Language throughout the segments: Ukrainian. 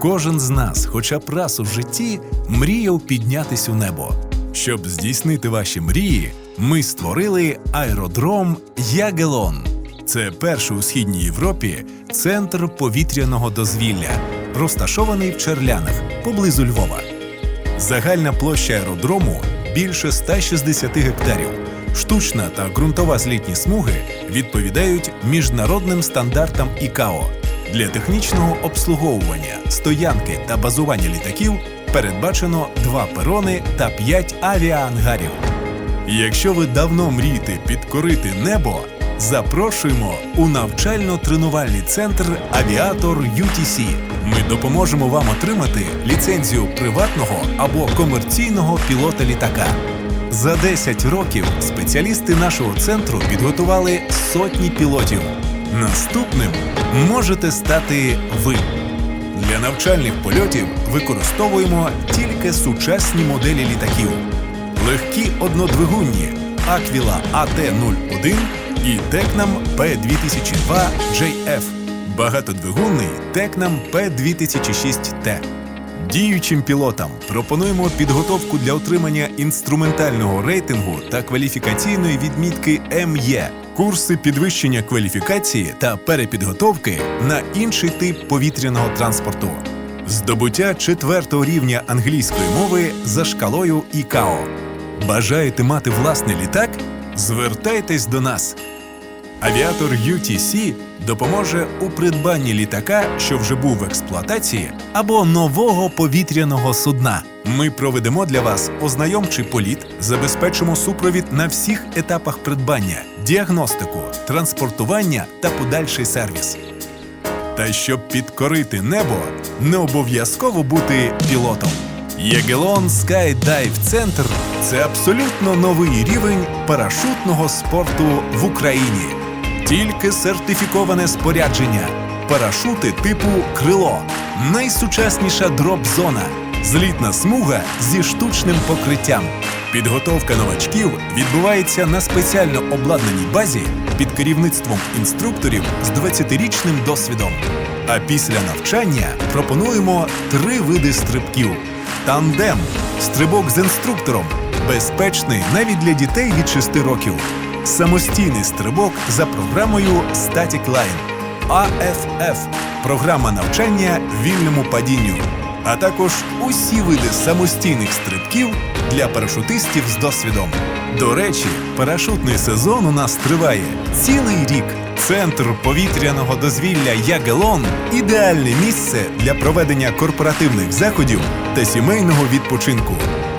Кожен з нас, хоча б раз у житті, мріяв піднятись у небо. Щоб здійснити ваші мрії, ми створили аеродром Ягелон. Це перший у східній Європі центр повітряного дозвілля, розташований в Черлянах поблизу Львова. Загальна площа аеродрому більше 160 гектарів. Штучна та ґрунтова злітні смуги відповідають міжнародним стандартам ІКАО. Для технічного обслуговування, стоянки та базування літаків передбачено два перони та п'ять авіаангарів. Якщо ви давно мрієте підкорити небо, запрошуємо у навчально-тренувальний центр Авіатор UTC. Ми допоможемо вам отримати ліцензію приватного або комерційного пілота літака. За 10 років спеціалісти нашого центру підготували сотні пілотів. Наступним можете стати ви. Для навчальних польотів використовуємо тільки сучасні моделі літаків. Легкі однодвигунні Аквіла AT-01 і Текнам P2002 JF. Багатодвигунний Текнам P2006T. Діючим пілотам пропонуємо підготовку для отримання інструментального рейтингу та кваліфікаційної відмітки МЄ, курси підвищення кваліфікації та перепідготовки на інший тип повітряного транспорту, здобуття четвертого рівня англійської мови за шкалою ІКАО. Бажаєте мати власний літак? Звертайтесь до нас. Авіатор UTC допоможе у придбанні літака, що вже був в експлуатації, або нового повітряного судна. Ми проведемо для вас ознайомчий політ, забезпечимо супровід на всіх етапах придбання, діагностику, транспортування та подальший сервіс. Та щоб підкорити небо, не обов'язково бути пілотом. Єгелон Skydive Центр це абсолютно новий рівень парашутного спорту в Україні. Тільки сертифіковане спорядження, парашути типу крило, найсучасніша дроп-зона, злітна смуга зі штучним покриттям. Підготовка новачків відбувається на спеціально обладнаній базі під керівництвом інструкторів з 20-річним досвідом. А після навчання пропонуємо три види стрибків: тандем, стрибок з інструктором, безпечний навіть для дітей від 6 років, самостійний стрибок за програмою Static Line, AFF – програма навчання вільному падінню, а також усі види самостійних стрибків для парашутистів з досвідом. До речі, парашутний сезон у нас триває цілий рік. Центр повітряного дозвілля Ягелон ідеальне місце для проведення корпоративних заходів та сімейного відпочинку.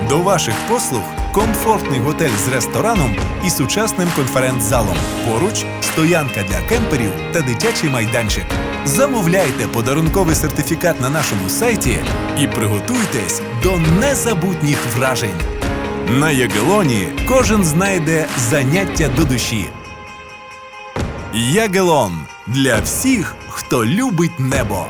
До ваших послуг комфортний готель з рестораном і сучасним конференц-залом. Поруч стоянка для кемперів та дитячий майданчик. Замовляйте подарунковий сертифікат на нашому сайті і приготуйтесь до незабутніх вражень. На Ягелоні кожен знайде заняття до душі. Ягелон для всіх, хто любить небо.